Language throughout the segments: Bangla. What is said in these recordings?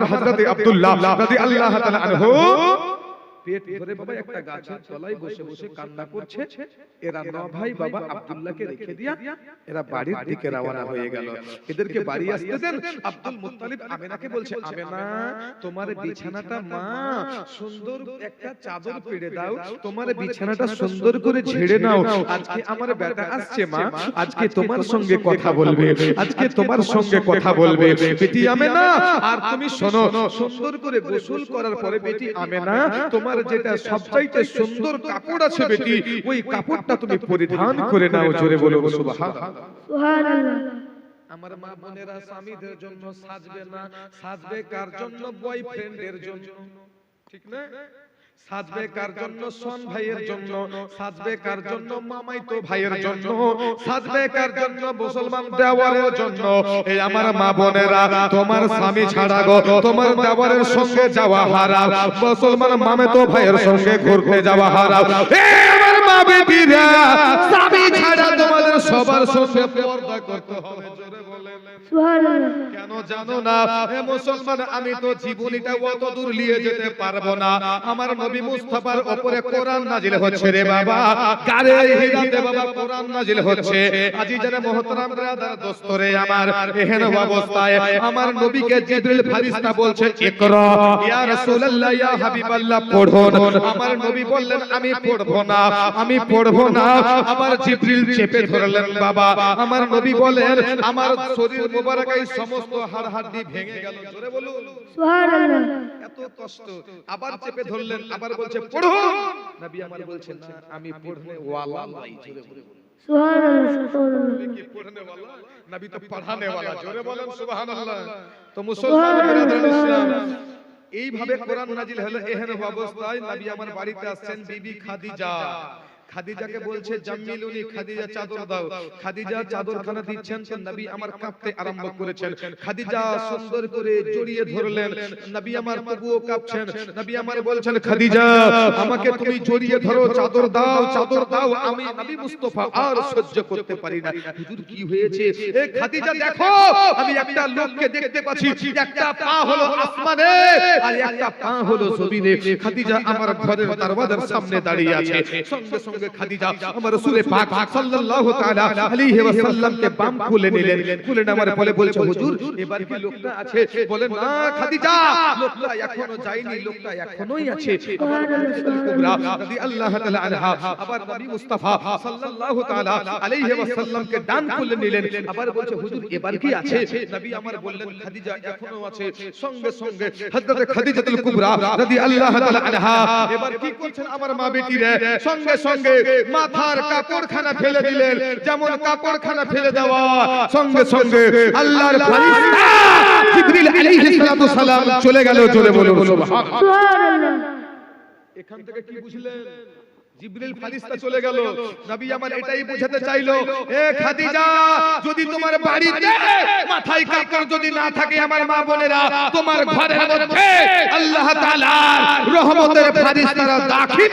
আমার হযরতে আব্দুল্লাহ রাদিয়াল্লাহু তাআলা আনহু পেট ভরে বাবা একটা গাছের তলায় বসে বসে কান্না করছে এরা ন ভাই বাবা আব্দুল্লাহকে রেখে দিয়া এরা বাড়ির দিকে রওনা হয়ে গেল এদেরকে বাড়ি আসতে দেন আব্দুল মুত্তালিব আমেনাকে বলছে আমেনা তোমার বিছানাটা মা সুন্দর একটা চাদর পেড়ে দাও তোমার বিছানাটা সুন্দর করে ঝেড়ে নাও আজকে আমার বেটা আসছে মা আজকে তোমার সঙ্গে কথা বলবে আজকে তোমার সঙ্গে কথা বলবে বেটি আমেনা আর তুমি শোনো সুন্দর করে গোসল করার পরে বেটি আমেনা তোমার যেটা সবচাইতে সুন্দর কাপড় আছে বেটি ওই কাপড়টা তুমি পরিধান করে নাও জোরে বলো সুবহানাল্লাহ সুবহানাল্লাহ আমার মা বোনেরা স্বামীদের জন্য সাজবে না সাজবে কার জন্য? বয়ফ্রেন্ডের জন্য। ঠিক না? সাজবে কার জন্য সন ভাইয়ের জন্য? সাজবে কার জন্য মামাইতো ভাইয়ের জন্য? সাজবে কার জন্য মুসলমান দেওয়ারের জন্য? এই আমার মা বোনেরা তোমার স্বামী ছাড়া গো তোমার দেওয়ারের সঙ্গে যাওয়া হারাম। মুসলমান মামাইতো ভাইয়ের সঙ্গে ঘুরতে যাওয়া হারাম। এই আমার মা বেটিরা স্বামী ছাড়া তোমাদের সবার সঙ্গে পর্দা করতে হবে জোরে সুবহানাল্লাহ কেন জানো না? হে মুসলমান, আমি তো জীবনীটা অত দূর নিয়ে যেতে পারব না। আমার নবী উপরে কোরআন নাজিল হচ্ছে রে বাবা। কারে হিরাতে বাবা কোরআন নাজিল হচ্ছে। আজি জানে মুহতারাম আমার, এহেন অবস্থায় আমার নবীকে ফেরেশতা বলছে, ইকরা, ইয়া রাসূলুল্লাহ, ইয়া হাবিবাল্লাহ আমার নবী বললেন, আমি পড়ব না, আমি পড়ব না। চেপে ধরলেন বাবা। আমার নবী বলেন, আমার শরীর মোবারকাই সমস্ত হাড় হাড়ি ভেঙে গেল। জোরে বলুন। সুবহানাল্লাহ। এত কষ্ট। আবার চেপে ধরলেন আবার বলছে পড়ো নবী আমার বলছেন আমি পড়নে ওয়ালা নাই। জোরে বলুন। এইভাবে কোরআন নাজিল হলো এহেন অবস্থায় নবী আমার বাড়িতে আসছেন বিবি খাদিজা। খাদিজাকে বলছে জাম্মিলুনি খাদিজা চাদর দাও। খাদিজা চাদরখানা দিচ্ছেন তো নবী আমার কাঁপতে আরম্ভ করেছেন। খাদিজা সুন্দর করে জড়িয়ে ধরলেন। নবী আমার তবুও কাঁপছেন। নবী আমার বলছেন খাদিজা আমাকে তুমি জড়িয়ে ধরো চাদর দাও চাদর দাও। আমি নবী মুস্তাফা আর সহ্য করতে পারি না। হুজুর কি হয়েছে? এ খাদিজা দেখো আমি একটা লোককে দেখতে পাচ্ছি একটা পা হলো আসমানে আর একটা পা হলো জমিনে খাদিজা আমার ঘরের দরওয়াজার সামনে দাঁড়িয়ে আছে সঙ্গে সঙ্গে খাদিজা আমার রাসূলে পাক সাল্লাল্লাহু তাআলা আলাইহি ওয়াসাল্লামকে বাম খুলে নিলেন। খুলে নেওয়ার পরে বলছে হুজুর এবার কি লোকটা আছে? বলে না খাদিজা লোকটা এখনও যায়নি লোকটা এখনোই আছে। কুবরা রাদিয়াল্লাহু তাআলা আনহা। আবার নবী মুস্তাফা সাল্লাল্লাহু তাআলা আলাইহি ওয়াসাল্লামকে ডান খুলে নিলেন। আবার বলছে হুজুর এবার কি আছে? নবী আমার বললেন খাদিজা এখনও আছে। সঙ্গে সঙ্গে হযরত খাদিজাতুল কুবরা রাদিয়াল্লাহু তাআলা আনহা এবার কি করছেন আমার মা বেটিরে সঙ্গে সঙ্গে মাথার কাপড়খানা ফেলে দিলেন। যেমন কাপড়খানা ফেলে দেওয়া। সঙ্গে সঙ্গে আল্লাহর ফেরেশতা জিবরিল আলাইহিস সালাতু সালাম চলে গেল জোরে বলুন সুবহানাল্লাহ। সুবহানাল্লাহ এখান থেকে কি বুঝলেন? জিবরিল ফারিস্তা চলে গেল। নবী আমার এটাই বোঝাতে চাইলো এ খাদিজা যদি তোমার বাড়িতে মাথায় কাপড় যদি না থাকে আমার মা বোনেরা তোমার ঘরের মধ্যে আল্লাহ তাআলার রহমতের ফারিস্তারা দাখিল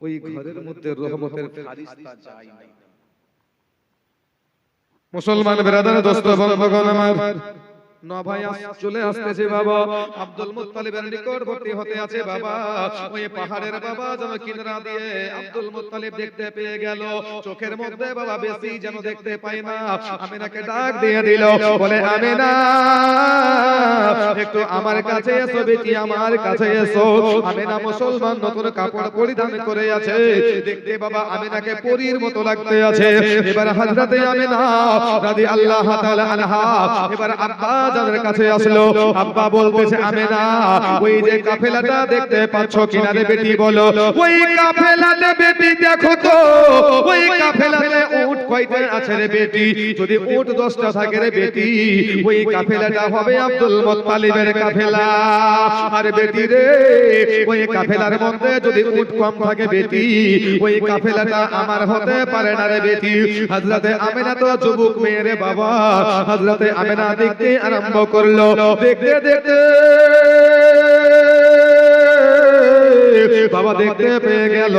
ওই ঘরের মধ্যে রহমতের ফারিস্তা যায় না। মুসলমান বেরাদার দোস্ত বন্ধুগণ আমার। চলে আসতেছে বাবা আব্দুল মুত্তালিবের নিকটবর্তী হতে আছে বাবা। ওই পাহাড়ের বাবা যেন কিনারা দিয়ে আব্দুল মুত্তালিব দেখতে পেয়ে গেল। চোখের মধ্যে বাবা বেশি যেন দেখতে পাই না। আমিনাকে ডাক দিয়ে দিল বলে আমিনা একটু আমার কাছে এসো বেটি আমার কাছে এসো। আমিনা মুসলমান নতুন কাপড় পরিধান করে আছে। দেখতে বাবা আমিনাকে পরীর মতো লাগতে আছে। এবার হযরতে আমিনা রাদিয়াল্লাহু তাআলা আনহা এবার আব্বাস যাদের কাছে আসলো আব্বা বলতেছে আমেনা ওই যে কাফেলাটা দেখতে পাচ্ছ কিনারে বেটি বলো? ওই কাফেলাতে বেটি দেখো তো ওই কাফেলাতে উট কয়টা আছে রে বেটি। যদি উট দশটা থাকে রে বেটি ওই কাফেলাটা হবে আব্দুল মুত্তালিবের কাফেলা। আর বেটি রে ওই কাফেলার মধ্যে যদি উট কম থাকে বেটি ওই কাফেলাটা আমার হতে পারে না রে বেটি। হযরতে আমেনা তো যুবক মেয়ে রে বাবা। হযরতে আমেনা দেখতে আরম্ভ করল। দেখতে দেখতে। বাবা দেখতে পেয়ে গেল।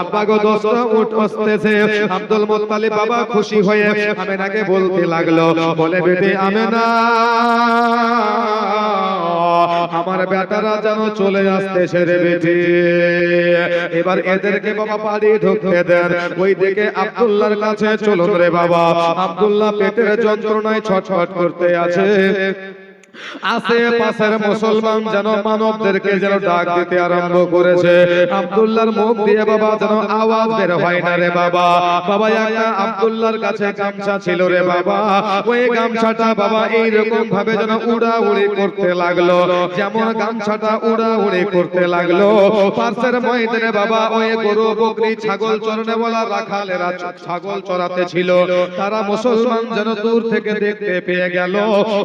আব্বা গো দশটা উট আসতেছে আব্দুল মুত্তালিব বাবা খুশি হয়ে আমেনাকে বলতে লাগল, বলে বেটি আমেনা, আমার বেটারা যেন চলে আসতেছে রে বেটি। এবার এদেরকে বাবা বাড়ি ঢুকতে দেন। ওই দিকে আব্দুল্লাহর কাছে চলুন রে বাবা। আব্দুল্লাহ পেটের যন্ত্রণায় ছটফট করতে আছে। আশেপাশের মুসলমান যেন মানবদেরকে যেন ডাক দিতে আরম্ভ করেছে। আব্দুল্লাহর মুখ দিয়ে বাবা যেন আওয়াজ বের হয় না রে বাবা। বাবা একটা আব্দুল্লাহর কাছে গামছা ছিল রে বাবা। ওই গামছাটা বাবা এই রকম ভাবে যেন উড়া উড়ি করতে লাগল। যেমন গামছাটা উড়া উড়ি করতে লাগল। পার্শ্বের ময়দানে বাবা ওই গরু বকরি ছাগল চরণে বলা রাখালেরা ছাগল চড়াতে ছিল। তারা মুসলমান যেন দূর থেকে দেখতে পেয়ে গেল।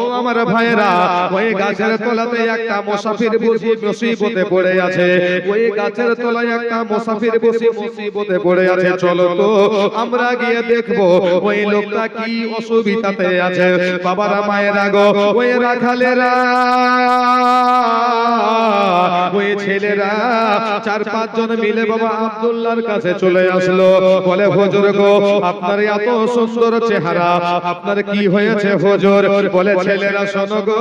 ও আমার ভাইরা ওই গাছের তলাতে একটা মুসাফির বসে মুসিবতে পড়ে আছে। ওই গাছের তলায় একটা মুসাফির বসে মুসিবতে পড়ে আছে। চলো তো আমরা গিয়ে দেখব ওই লোকটা কি অসুবিধাতে আছে। বাবারা মায়েরা গো ওই রাখালেরা। ওই ছেলেরা। চার পাঁচ জন মিলে বাবা আব্দুল্লাহর কাছে চলে আসলো। বলে হুজুর গো আপনার এত সুন্দর চেহারা। আপনার কি হয়েছে হুজুর? বলে ছেলেরা শোনো গো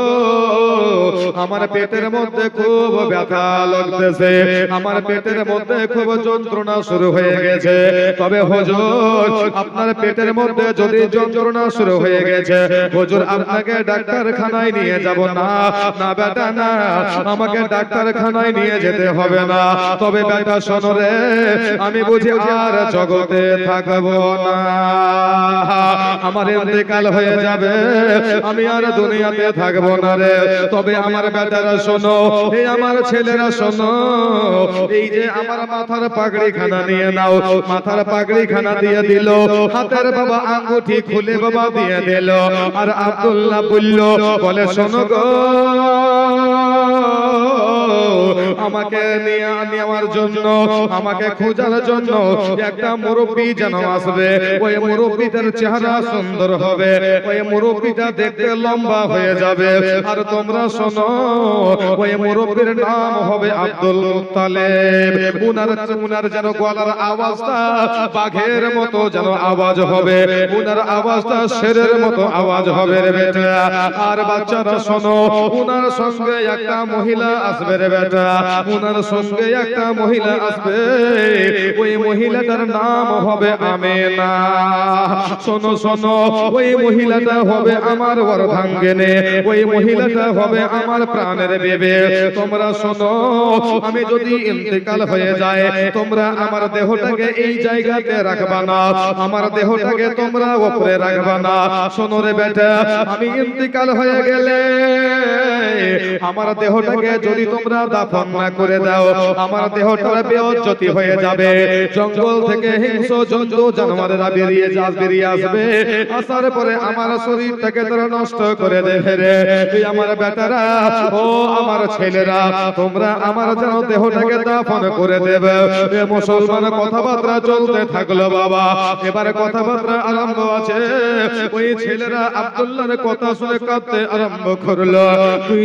আমার পেটের মধ্যে খুব ব্যথা লাগতেছে। আমার পেটের মধ্যে খুব যন্ত্রণা শুরু হয়ে গেছে। তবে হুজুর আপনার পেটের মধ্যে যদি যন্ত্রণা শুরু হয়ে গেছে। হুজুর আপনাকে ডাক্তারখানায় নিয়ে যাব না। না। বেটা না। আমাকে ডাক্তারখানায় নিয়ে যেতে হবে না। তবে বেটা শোনো রে। আমি বুঝি আর জগতে থাকব না। আমার ইন্তেকাল হয়ে যাবে। আমি আর দুনিয়াতে থাকব না রে তবে আমার বেটারা শোনো এই আমার ছেলেরা শোনো, এই যে আমার মাথার পাগড়ি খানা নিয়ে নাও, মাথার পাগড়ি খানা দিয়ে দিল, হাতের বাবা আঙ্গুঠি খুলে বাবা দিয়ে দিল, আর আব্দুল্লাহ বলল, বলে, শোনো গো। আমাকে নেওয়ার জন্য, আমাকে খোঁজার জন্য একটা মুরব্বী যেন আসবে। ওই মুরব্বীদের চেহারা সুন্দর হবে। ওই মুরব্বীটা দেখতে লম্বা হয়ে যাবে। আর তোমরা শোনো, ওই মুরব্বীর নাম হবে আব্দুল মুত্তালিব। উনার উনার যেন গলার আওয়াজটা বাঘের মতো যেন আওয়াজ হবে। উনার আওয়াজটা শেরের মতো আওয়াজ হবে রে বেটা। আর বাচ্চারা শোনো, উনার সঙ্গে একটা মহিলা আসবে রে বেটা। উনার সঙ্গে একটা মহিলা আসবে। ওই মহিলাটার নাম হবে আমেনা। শোনো শোনো, ওই মহিলাটা হবে আমার অর্ধাঙ্গিনী ওই মহিলাটা হবে আমার প্রাণের বেবে। তোমরা শোনো, আমি যদি ইন্তেকাল হয়ে যায় তোমরা আমার দেহটাকে এই জায়গাতে রাখবা না। আমার দেহটাকে তোমরা উপরে রাখবা না। শোনো রে বেটা, আমি ইন্তেকাল হয়ে গেলে আমার দেহটাকে যদি তোমরা দাফন না করে দাও। আমার দেহটার বেজ্জতি হয়ে যাবে। জঙ্গল থেকে হিংস্র জন্তু জানোয়ারেরা বেরিয়ে যাস বেরিয়ে আসবে। আসার পরে আমার শরীরটাকে তারা নষ্ট করে দেবে রে তুই আমার বেটারা, ও আমার ছেলেরা, তোমরা আমার যেন দেহটাকে দাফন করে দেবে। এ মুসলমান কথাবার্তা চলতে থাকল বাবা। এবারে কথাবার্তা আরম্ভ আছে। ওই ছেলেরা আব্দুল্লাহর কথা শুনে কাঁদতে আরম্ভ করল। তুই